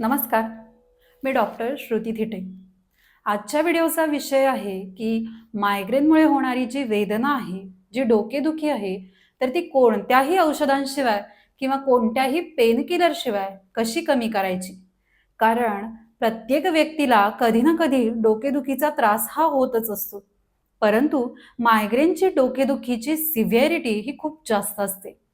नमस्कार. मी डॉक्टर श्रुती थिटे. आजच्या व्हिडिओचा विषय आहे की मायग्रेनमुळे होणारी जी वेदना आहे जी डोकेदुखी आहे तर ती कोणत्याही औषधांशिवाय किंवा कोणत्याही पेनकिलरशिवाय कशी कमी करायची? कारण प्रत्येक व्यक्तीला कधी ना कधी डोकेदुखीचा त्रास हा होतच असतो. परंतु मायग्रेनची डोकेदुखीची सिव्हिअरिटी ही खूप जास्त असते.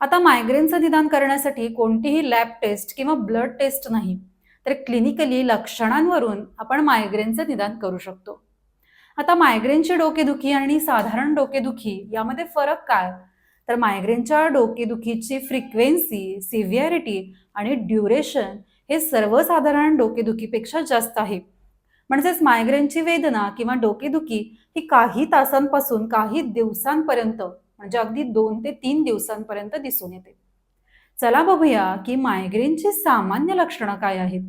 आता मायग्रेनचं निदान करण्यासाठी कोणतीही लॅब टेस्ट किंवा ब्लड टेस्ट नाही. तर क्लिनिकली लक्षणांवरून आपण मायग्रेनचं निदान करू शकतो. आता मायग्रेनची डोकेदुखी आणि साधारण डोकेदुखी यामध्ये फरक काय? तर मायग्रेनच्या डोकेदुखीची फ्रिक्वेन्सी सिव्हिअरिटी आणि ड्युरेशन हे सर्वसाधारण डोकेदुखीपेक्षा जास्त आहे. म्हणजेच मायग्रेनची वेदना किंवा डोकेदुखी ही काही तासांपासून काही दिवसांपर्यंत म्हणजे अगदी दोन ते तीन दिवसांपर्यंत दिसून येते. चला बघूया की मायग्रेनची सामान्य लक्षणं काय आहेत.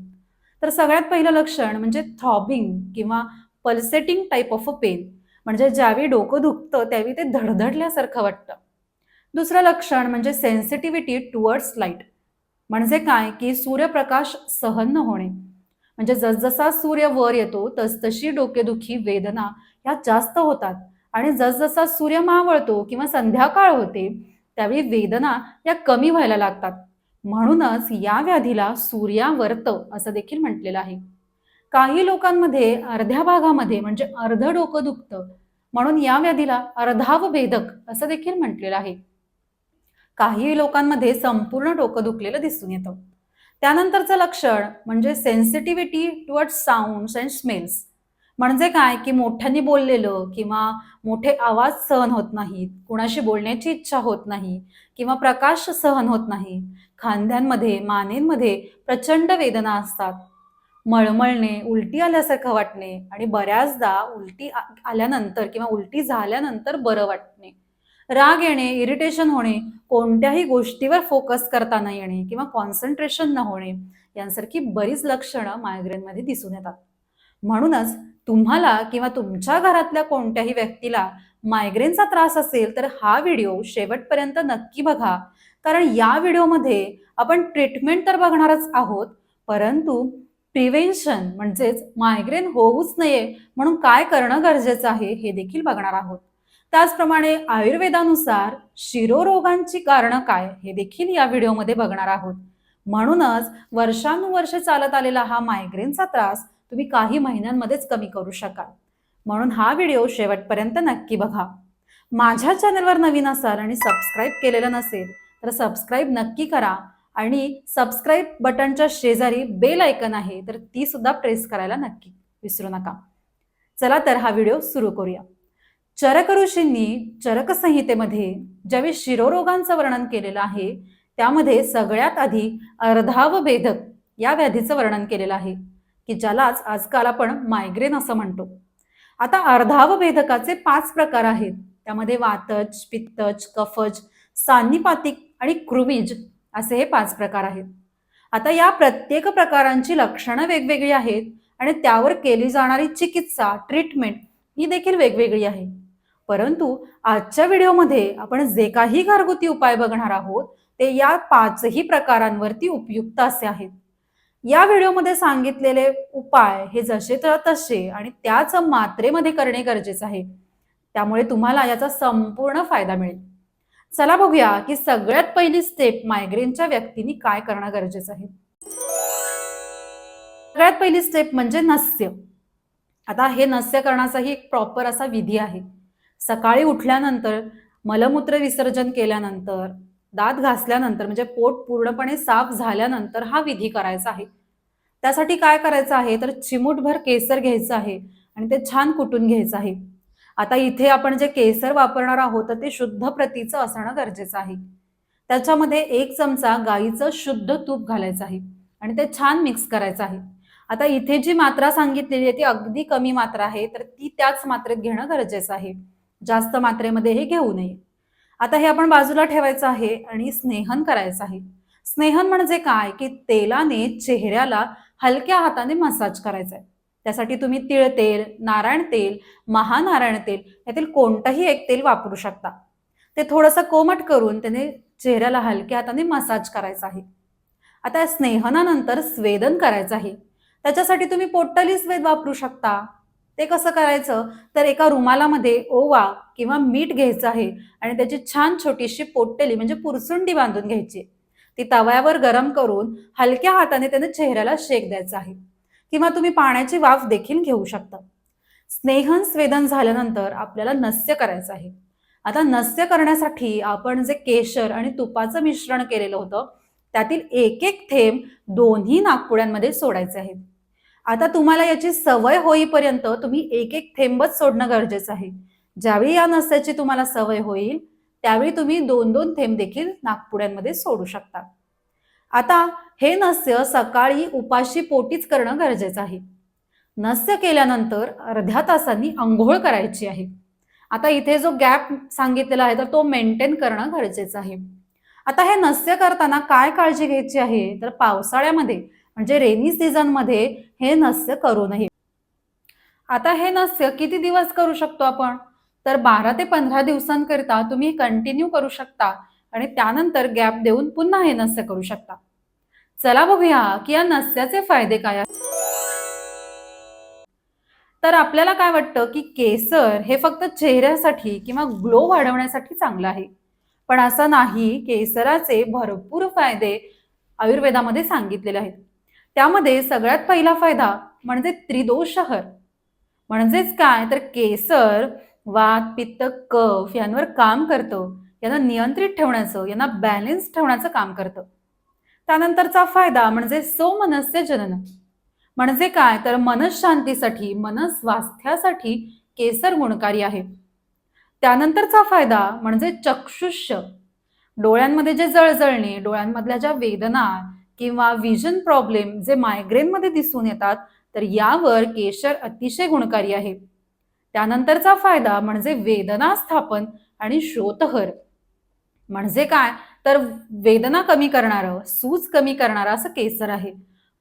तर सगळ्यात पहिलं लक्षण म्हणजे थॉबिंग किंवा pulsating type of a pain म्हणजे ज्यावेळी डोकं दुखतं त्यावेळी ते धडधडल्यासारखं वाटतं. दुसरं लक्षण म्हणजे सेन्सिटिव्हिटी टुवर्ड्स लाइट म्हणजे काय? की सूर्यप्रकाश सहन न होणे. म्हणजे जसजसा सूर्य वर येतो तसतशी डोकेदुखी वेदना ह्या जास्त होतात. आणि जसजसा सूर्य मावळतो किंवा संध्याकाळ होते त्यावेळी वेदना या कमी व्हायला लागतात. म्हणूनच या व्याधीला सूर्यावर्त असं देखील म्हटलेलं आहे. काही लोकांमध्ये अर्ध्या भागामध्ये म्हणजे अर्ध डोकं दुखतं. म्हणून या व्याधीला अर्धाव भेदक असं देखील म्हटलेलं आहे. काही लोकांमध्ये संपूर्ण डोकं दुखलेलं दिसून येतं. त्यानंतरचं लक्षण म्हणजे sensitivity toward sounds and smells म्हणजे काय? की मोठ्याने बोललेलं किंवा मोठे आवाज सहन होत नाहीत कुणाशी बोलण्याची इच्छा होत नाही किंवा प्रकाश सहन होत नाही खांद्यांमध्ये मानेंमध्ये प्रचंड वेदना असतात. मळमळणे उलटी आल्यासारखं वाटणे आणि बऱ्याचदा उलटी आल्यानंतर किंवा उलटी झाल्यानंतर बरं वाटणे. राग येणे इरिटेशन होणे कोणत्याही गोष्टीवर फोकस करता न येणे किंवा कॉन्सन्ट्रेशन न होणे यांसारखी बरीच लक्षणं मायग्रेनमध्ये दिसून येतात. म्हणूनच तुम्हाला किंवा तुमच्या घरातल्या कोणत्याही व्यक्तीला मायग्रेनचा त्रास असेल तर हा व्हिडिओ शेवटपर्यंत नक्की बघा. कारण या व्हिडिओमध्ये आपण ट्रीटमेंट तर बघणारच आहोत परंतु प्रिव्हेन्शन म्हणजेच मायग्रेन होऊच नये म्हणून काय करणं गरजेचं आहे हे देखील बघणार आहोत. त्याचप्रमाणे आयुर्वेदानुसार शिरोरोगांची कारणं काय हे देखील या व्हिडिओमध्ये बघणार आहोत. म्हणूनच वर्षानुवर्ष चालत आलेला हा मायग्रेनचा त्रास तुम्ही काही महिन्यांमध्येच कमी करू शकाल. म्हणून हा व्हिडिओ शेवटपर्यंत नक्की बघा. माझ्या चॅनलवर नवीन असाल आणि सबस्क्राईब केलेलं नसेल तर सबस्क्राईब नक्की करा आणि सबस्क्राईब बटनच्या शेजारी बेल ऐकन आहे तर ती सुद्धा प्रेस करायला नक्की विसरू नका. चला तर हा व्हिडिओ सुरू करूया. चरक ऋषींनी चरक संहितेमध्ये ज्यावेळी शिरोरोगांचं वर्णन केलेलं आहे त्यामध्ये सगळ्यात आधी अर्धावभेदक या व्याधीचं वर्णन केलेलं आहे. की ज्यालाच आजकाल आपण मायग्रेन असं म्हणतो. आता अर्धावभेदकाचे पाच प्रकार आहेत. त्यामध्ये वातज पित्तज कफज सान्निपातिक आणि कृमिज असे हे पाच प्रकार आहेत. आता या प्रत्येक प्रकारांची लक्षणं वेगवेगळी आहेत आणि त्यावर केली जाणारी चिकित्सा ट्रीटमेंट ही देखील वेगवेगळी आहे. परंतु आजच्या व्हिडिओमध्ये आपण जे काही घरगुती उपाय बघणार आहोत ते या पाचही प्रकारांवरती उपयुक्त असे आहेत. या व्हिडिओमध्ये सांगितलेले उपाय हे जसे तर तसे आणि त्याच मात्रेमध्ये करणे गरजेचं आहे. त्यामुळे तुम्हाला याचा संपूर्ण फायदा मिळेल. चला बघूया की सगळ्यात पहिली स्टेप मायग्रेनच्या व्यक्तींनी काय करणं गरजेचं आहे. सगळ्यात पहिली स्टेप म्हणजे नस्य. आता हे नस्य करण्याचाही एक प्रॉपर असा विधी आहे. सकाळी उठल्यानंतर मलमूत्र विसर्जन केल्यानंतर दात घासल्यानंतर म्हणजे पोट पूर्णपणे साफ झाल्यानंतर हा विधी करायचा आहे. त्यासाठी काय करायचं आहे? तर चिमूटभर केसर घ्यायचं आहे आणि ते छान कुटून घ्यायचं आहे. आता इथे आपण जे केसर वापरणार आहोत तर ते शुद्ध प्रतीचं असणं गरजेचं आहे. त्याच्यामध्ये एक चमचा गाईचं शुद्ध तूप घालायचं आहे आणि ते छान मिक्स करायचं आहे. आता इथे जी मात्रा सांगितलेली आहे ती अगदी कमी मात्रा आहे तर ती त्याच मात्रेत घेणं गरजेचं आहे. जास्त मात्रेमध्ये हे घेऊ नये. आता हे आपण बाजूला ठेवायचं आहे आणि स्नेहन करायचं आहे. स्नेहन म्हणजे काय? की तेलाने चेहऱ्याला हलक्या हाताने मसाज करायचा आहे. त्यासाठी तुम्ही तिळ तेल नारायण तेल महानारायण तेल यातील कोणतंही एक तेल वापरू शकता. ते थोडंसं कोमट करून त्याने चेहऱ्याला हलक्या हाताने मसाज करायचा आहे. आता स्नेहनानंतर स्वेदन करायचं आहे. त्याच्यासाठी तुम्ही पोट्टली स्वेद वापरू शकता. ते कसं करायचं? तर एका रुमालामध्ये ओवा किंवा मीठ घ्यायचं आहे आणि त्याची छान छोटीशी पोटेली म्हणजे पुरसुंडी बांधून घ्यायची. ती तव्यावर गरम करून हलक्या हाताने त्याने चेहऱ्याला शेक द्यायचा आहे. किंवा तुम्ही पाण्याची वाफ देखील घेऊ शकता. स्नेहन स्वेदन झाल्यानंतर आपल्याला नस्य करायचं आहे. आता नस्य करण्यासाठी आपण जे केशर आणि तुपाचं मिश्रण केलेलं होतं त्यातील एक एक थेंब दोन्ही नागपुड्यांमध्ये सोडायचे आहेत. आता तुम्हाला याची सवय होईपर्यंत तुम्ही एक एक थेंबच सोडणं गरजेचं आहे. ज्यावेळी या नस्याची तुम्हाला सवय होईल त्यावेळी तुम्ही दोन दोन थेंब देखील नागपुड्यांमध्ये सोडू शकता. आता हे नस्य सकाळी उपाशी पोटीच करणं गरजेचं आहे. नस्य केल्यानंतर अर्ध्या तासांनी आंघोळ करायची आहे. आता इथे जो गॅप सांगितलेला आहे तर तो मेंटेन करणं गरजेचं आहे. आता हे नस्य करताना काय काळजी घ्यायची आहे? तर पावसाळ्यामध्ये म्हणजे रेनी सीझनमध्ये हे नस्य करू नये. आता हे नस्य किती दिवस करू शकतो आपण? तर बारा ते पंधरा दिवसांकरिता तुम्ही कंटिन्यू करू शकता आणि त्यानंतर गॅप देऊन पुन्हा हे नस्य करू शकता. चला बघूया की या नस्याचे फायदे काय आहेत. तर आपल्याला काय वाटतं की केसर हे फक्त चेहऱ्यासाठी किंवा ग्लो वाढवण्यासाठी चांगलं आहे. पण असं नाही केसराचे भरपूर फायदे आयुर्वेदामध्ये सांगितलेले आहेत. त्यामध्ये सगळ्यात पहिला फायदा म्हणजे त्रिदोष हर म्हणजेच काय? तर केसर वात पित्त कफ यांवर काम करतं. यांना नियंत्रित ठेवण्याचं यांना बॅलेन्स ठेवण्याचं काम करतं. त्यानंतरचा फायदा म्हणजे सोमनस्य जनन. म्हणजे काय? तर मनशांतीसाठी मनस्वास्थ्यासाठी केसर गुणकारी आहे. त्यानंतरचा फायदा म्हणजे चक्षुष्य. डोळ्यांमध्ये जे जळजळणे डोळ्यांमधल्या ज्या वेदना किंवा विजन प्रॉब्लेम जे मायग्रेनमध्ये दिसून येतात तर यावर केशर अतिशय गुणकारी आहे. त्यानंतरचा फायदा म्हणजे वेदना स्थापन आणि श्रोतहर. म्हणजे काय? तर वेदना कमी करणारं सूज कमी करणारं असं केसर आहे.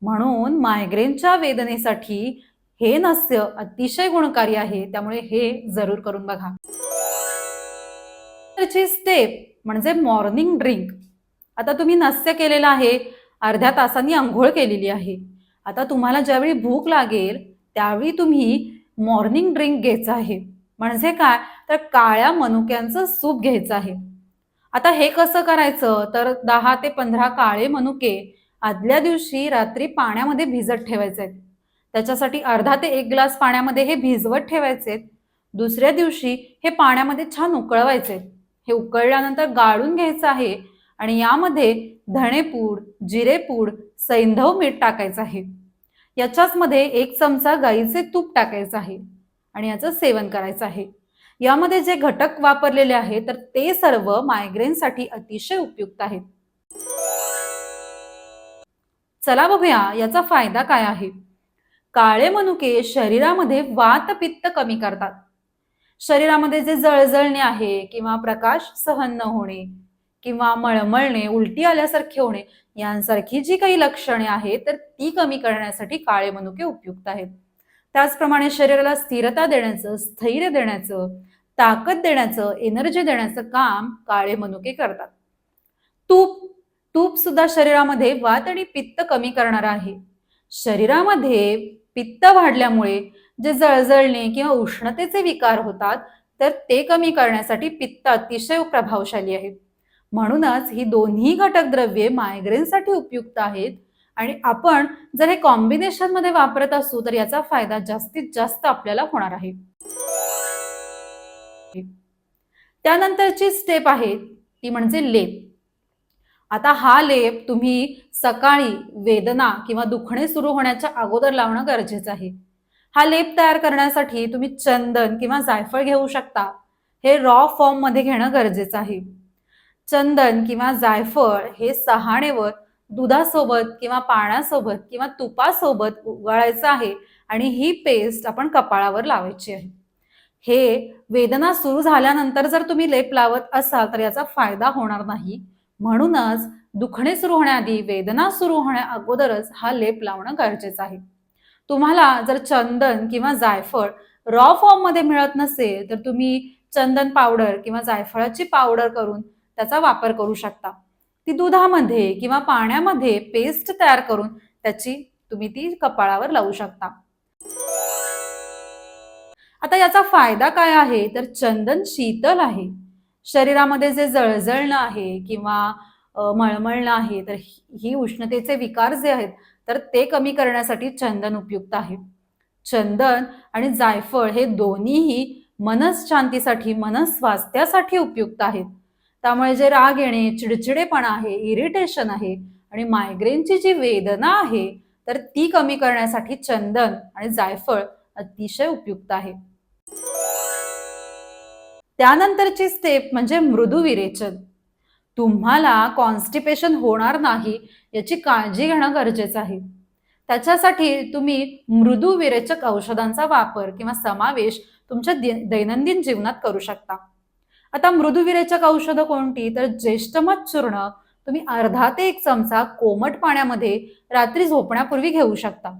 म्हणून मायग्रेनच्या वेदनेसाठी हे नस्य अतिशय गुणकारी आहे. त्यामुळे हे जरूर करून बघा. स्टेप म्हणजे मॉर्निंग ड्रिंक आता तुम्ही नस्य केलेलं आहे अर्ध्या तासांनी आंघोळ केलेली आहे. आता तुम्हाला ज्यावेळी भूक लागेल त्यावेळी तुम्ही मॉर्निंग ड्रिंक घ्यायचं आहे. म्हणजे काय? तर काळ्या मनुक्यांचं सूप घ्यायचं आहे. आता हे कसं करायचं? तर दहा ते पंधरा काळे मनुके आदल्या दिवशी रात्री पाण्यामध्ये भिजत ठेवायचे आहेत. त्याच्यासाठी अर्धा ते एक ग्लास पाण्यामध्ये हे भिजवत ठेवायचे दुसऱ्या दिवशी हे पाण्यामध्ये छान उकळवायचे हे उकळल्यानंतर गाळून घ्यायचं आहे. आणि यामध्ये धणेपूड जिरेपूड सैंधव मीठ टाकायचं आहे. याच्याच मध्ये एक चमचा गाईचे तूप टाकायचं आहे आणि याचं सेवन करायचं आहे. यामध्ये जे घटक वापरलेले आहेत तर ते सर्व मायग्रेनसाठी अतिशय उपयुक्त आहेत. चला बघूया याचा फायदा काय आहे. काळे मनुके शरीरामध्ये वात पित्त कमी करतात. शरीरामध्ये जे जळजळणे आहे किंवा प्रकाश सहन न होणे किंवा मळमळणे उलटी आल्यासारखे होणे यांसारखी जी काही लक्षणे आहेत तर ती कमी करण्यासाठी काळे मनुके उपयुक्त आहेत. त्याचप्रमाणे शरीराला स्थिरता देण्याचं स्थैर्य देण्याचं ताकद देण्याचं एनर्जी देण्याचं काम काळे मनुके करतात. तूप तूप सुद्धा शरीरामध्ये वात आणि पित्त कमी करणार आहे. शरीरामध्ये पित्त वाढल्यामुळे जे जळजळणे किंवा उष्णतेचे विकार होतात तर ते कमी करण्यासाठी पित्त अतिशय प्रभावशाली आहे. म्हणूनच ही दोन्ही घटक द्रव्ये मायग्रेनसाठी उपयुक्त आहेत. आणि आपण जर हे कॉम्बिनेशनमध्ये वापरत असू तर याचा फायदा जास्तीत जास्त आपल्याला होणार आहे. त्यानंतरची स्टेप आहे ती म्हणजे लेप. आता हा लेप तुम्ही सकाळी वेदना किंवा दुखणे सुरू होण्याच्या अगोदर लावणं गरजेचं आहे. हा लेप तयार करण्यासाठी तुम्ही चंदन किंवा जायफळ घेऊ शकता. हे रॉ फॉर्ममध्ये घेणं गरजेचं आहे. चंदन किंवा जायफळ हे सहाणेवर दुधासोबत किंवा पाण्यासोबत किंवा तुपासोबत उगाळायचं आहे आणि ही पेस्ट आपण कपाळावर लावायची आहे. हे वेदना सुरू झाल्यानंतर जर तुम्ही लेप लावत असाल तर याचा फायदा होणार नाही. म्हणूनच दुखणे सुरू होण्याआधी वेदना सुरू होण्या अगोदरच हा लेप लावणं गरजेचं आहे. तुम्हाला जर चंदन किंवा जायफळ रॉ फॉर्ममध्ये मिळत नसेल तर तुम्ही चंदन पावडर किंवा जायफळाची पावडर करून त्याचा वापर करू शकता. ती दुधामध्ये किंवा पाण्यामध्ये पेस्ट तयार करून त्याची तुम्ही ती कपाळावर लावू शकता. आता याचा फायदा काय आहे? तर चंदन शीतल आहे. शरीरामध्ये जे जळजळणं आहे किंवा मळमळणं आहे तर ही उष्णतेचे विकार जे आहेत तर ते कमी करण्यासाठी चंदन उपयुक्त आहे. चंदन आणि जायफळ हे दोन्हीही मनशांतीसाठी मनस्वास्थ्यासाठी उपयुक्त आहेत. त्यामुळे जे राग येणे चिडचिडेपणा आहे इरिटेशन आहे आणि मायग्रेनची जी वेदना आहे तर ती कमी करण्यासाठी चंदन आणि जायफळ अतिशय उपयुक्त आहे. त्यानंतरची स्टेप म्हणजे मृदू विरेचन. तुम्हाला कॉन्स्टिपेशन होणार नाही याची काळजी घेणं गरजेचं आहे. त्याच्यासाठी तुम्ही मृदू विरेचक औषधांचा वापर किंवा समावेश तुमच्या दैनंदिन जीवनात करू शकता. आता मृदुविरेचक औषधं कोणती? तर ज्येष्ठमध चूर्ण तुम्ही अर्धा ते एक चमचा कोमट पाण्यामध्ये रात्री झोपण्यापूर्वी घेऊ शकता.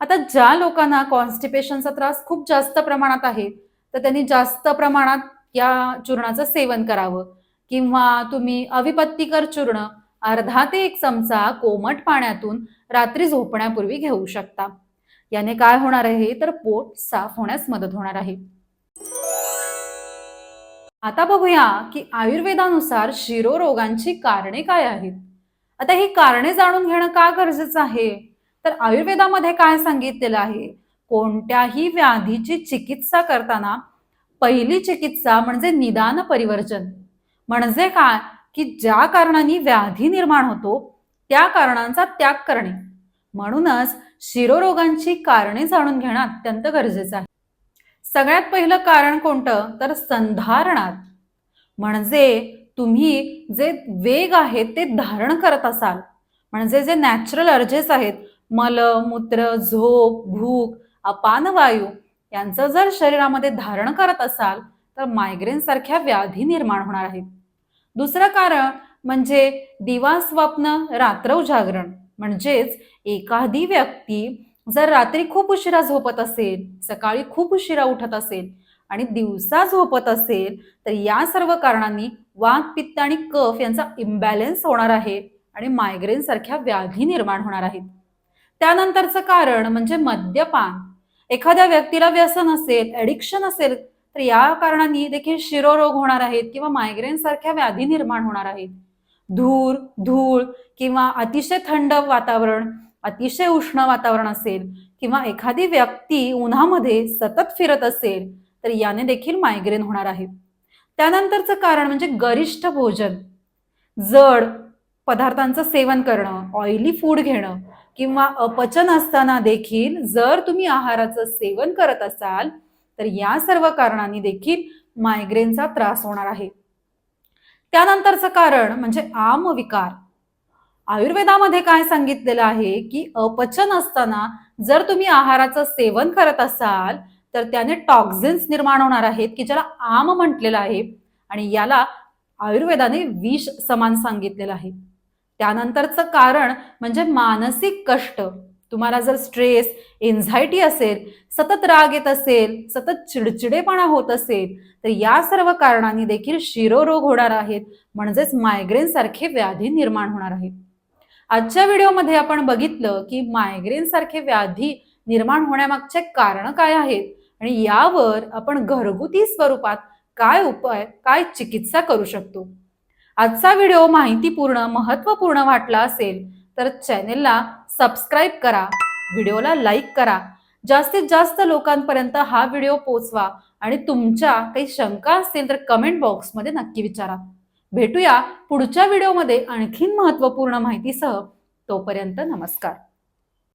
आता ज्या लोकांना कॉन्स्टिपेशनचा त्रास खूप जास्त प्रमाणात आहे तर त्यांनी जास्त प्रमाणात या चूर्णाचं सेवन करावं. किंवा तुम्ही अविपत्तीकर चूर्ण अर्धा ते एक चमचा कोमट पाण्यातून रात्री झोपण्यापूर्वी घेऊ शकता. याने काय होणार आहे? तर पोट साफ होण्यास मदत होणार आहे. आता बघूया की आयुर्वेदानुसार शिरोरोगांची कारणे काय आहेत. आता ही कारणे जाणून घेणं का गरजेचं आहे? तर आयुर्वेदामध्ये काय सांगितलेलं आहे? कोणत्याही व्याधीची चिकित्सा करताना पहिली चिकित्सा म्हणजे निदान परिवर्जन. म्हणजे काय? की ज्या कारणांनी व्याधी निर्माण होतो त्या कारणांचा त्याग करणे. म्हणूनच शिरोरोगांची कारणे जाणून घेणं अत्यंत गरजेचं आहे. सगळ्यात पहिलं कारण कोणतं? तर संधारणात. म्हणजे तुम्ही जे वेग आहेत ते धारण करत असाल. म्हणजे जे नॅचरल अर्जेस आहेत मल मूत्र झोप भूक अपानवायू यांचं जर शरीरामध्ये धारण करत असाल तर मायग्रेन सारख्या व्याधी निर्माण होणार आहेत. दुसरं कारण म्हणजे दिवा स्वप्न रात्र जागरण म्हणजेच एखादी व्यक्ती जर रात्री खूप उशिरा झोपत असेल सकाळी खूप उशिरा उठत असेल आणि दिवसा झोपत असेल तर या सर्व कारणांनी वात पित्त आणि कफ यांचा इम्बॅलन्स होणार आहे आणि मायग्रेन सारख्या व्याधी निर्माण होणार आहेत. त्यानंतरचं कारण म्हणजे मद्यपान. एखाद्या व्यक्तीला व्यसन असेल ॲडिक्शन असेल तर या कारणांनी देखील शिरोरोग होणार आहेत किंवा मायग्रेन सारख्या व्याधी निर्माण होणार आहेत. धूर धूळ किंवा अतिशय थंड वातावरण अतिशय उष्ण वातावरण असेल किंवा एखादी व्यक्ती उन्हामध्ये सतत फिरत असेल तर याने देखील मायग्रेन होणार आहे. त्यानंतरचं कारण म्हणजे गरिष्ठ भोजन. जड पदार्थांचं सेवन करणं ऑइली फूड घेणं किंवा अपचन असताना देखील जर तुम्ही आहाराचं सेवन करत असाल तर या सर्व कारणांनी देखील मायग्रेनचा त्रास होणार आहे. त्यानंतरचं कारण म्हणजे आमविकार आयुर्वेदामध्ये काय सांगितलेलं आहे की अपचन असताना जर तुम्ही आहाराचं सेवन करत असाल तर त्याने टॉक्झिन्स निर्माण होणार आहेत की ज्याला आम म्हटलेलं आहे. आणि याला आयुर्वेदाने विष समान सांगितलेलं आहे. त्यानंतरचं कारण म्हणजे मानसिक कष्ट. तुम्हाला जर स्ट्रेस एन्झायटी असेल सतत राग येत असेल सतत चिडचिडेपणा होत असेल तर या सर्व कारणांनी देखील शिरोरोग होणार आहेत. म्हणजेच मायग्रेन सारखे व्याधी निर्माण होणार आहेत. आजच्या व्हिडिओमध्ये आपण बघितलं की मायग्रेन सारखे व्याधी निर्माण होण्यामागचे कारण काय आहेत आणि यावर आपण घरगुती स्वरूपात काय उपाय काय चिकित्सा करू शकतो? आजचा व्हिडिओ माहितीपूर्ण महत्त्वपूर्ण वाटला असेल तर चॅनेलला सबस्क्राईब करा व्हिडिओला लाईक करा. जास्तीत जास्त लोकांपर्यंत हा व्हिडिओ पोचवा आणि तुमच्या काही शंका असतील तर कमेंट बॉक्समध्ये नक्की विचारा. भेटूया पुढच्या व्हिडिओमध्ये आणखीन महत्त्वपूर्ण माहितीसह. तोपर्यंत नमस्कार.